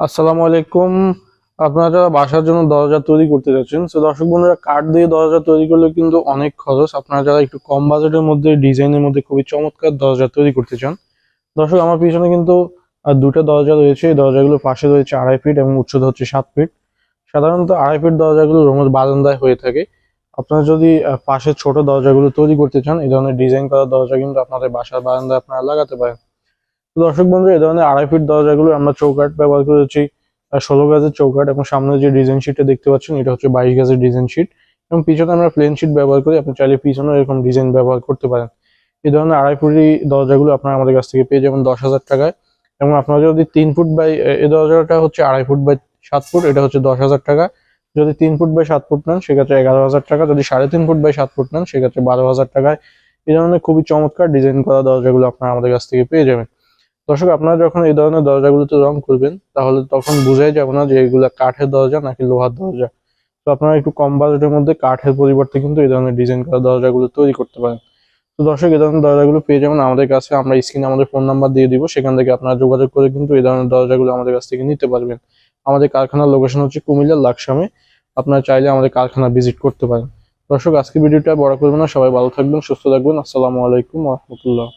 আসসালামু আলাইকুম। আপনারা যারা বাসার জন্য দরজা তৈরি করতে যাচ্ছেন। তো দর্শক বন্ধুরা, কাঠ দিয়ে দরজা তৈরি করলে কিন্তু অনেক খরচ। আপনারা যারা একটু কম বাজেটের মধ্যে, ডিজাইনের মধ্যে খুবই চমৎকার দরজা তৈরি করতে চান, দর্শক আমার পিছনে কিন্তু দুটো দরজা রয়েছে। এই দরজাগুলোর পাশে রয়েছে আড়াই ফিট এবং উচ্চতা হচ্ছে সাত ফিট। সাধারণত আড়াই ফিট দরজাগুলো রোমের বারান্দায় হয়ে থাকে। আপনারা যদি পাশে ষোট দরজাগুলো তৈরি করতে চান, এই ধরনের ডিজাইন করা দরজা কিন্তু আপনাদের বাসার বারান্দায় আপনারা লাগাতে পারেন। দর্শক বন্ধু এই ধরনের আড়াই ফিট দরজাগুলো আমরা চৌকাট ব্যবহার করেছি ষোলো গাছের চৌকাট এবং সামনে যে ডিজাইন শিটটা দেখতে পাচ্ছেন, এটা হচ্ছে বাইশ গাছের ডিজাইন শিট এবং পিছনে আমরা প্লেন শিট ব্যবহার করি। আপনি চাইলে পিছনে এরকম ডিজাইন ব্যবহার করতে পারেন। এই ধরনের আড়াই ফুটি দরজাগুলো আপনারা আমাদের কাছ থেকে পেয়ে যাবেন দশ হাজার টাকায় এবং আপনারা যদি তিন ফুট বাই এই দরজাটা হচ্ছে আড়াই ফুট বাই সাত ফুট এটা হচ্ছে দশ হাজার টাকা। যদি তিন ফুট বাই সাত ফুট নেন, সেক্ষেত্রে এগারো হাজার টাকা। যদি সাড়ে তিন ফুট বাই সাত ফুট নেন, সেক্ষেত্রে বারো হাজার টাকায়। এই ধরনের খুবই চমৎকার ডিজাইন করা দরজাগুলো আপনারা আমাদের কাছ থেকে পেয়ে যাবেন। দর্শক, আপনারা যখন এই ধরনের দরজাগুলোতে রং করবেন, তাহলে তখন বোঝাই যাবে না যে এগুলো কাঠের দরজা নাকি লোহার দরজা। তো আপনারা একটু কম বাজেটের মধ্যে কাঠের পরিবর্তে কিন্তু এই ধরনের ডিজাইন করা দরজাগুলো তৈরি করতে পারেন। তো দর্শক, এই ধরনের দরজাগুলো পেয়ে যাবেন আমাদের কাছে। আমরা স্ক্রিনে আমাদের ফোন নাম্বার দিয়ে দিব, সেখান থেকে আপনারা যোগাযোগ করে কিন্তু এই ধরনের দরজাগুলো আমাদের কাছ থেকে নিতে পারবেন। আমাদের কারখানার লোকেশন হচ্ছে কুমিল্লার লাকসামে। আপনারা চাইলে আমাদের কারখানা ভিজিট করতে পারেন। দর্শক আজকে ভিডিওটা বড় করবেন না। সবাই ভালো থাকবেন, সুস্থ থাকবেন। আসসালামু আলাইকুম রহমতুল্লাহ।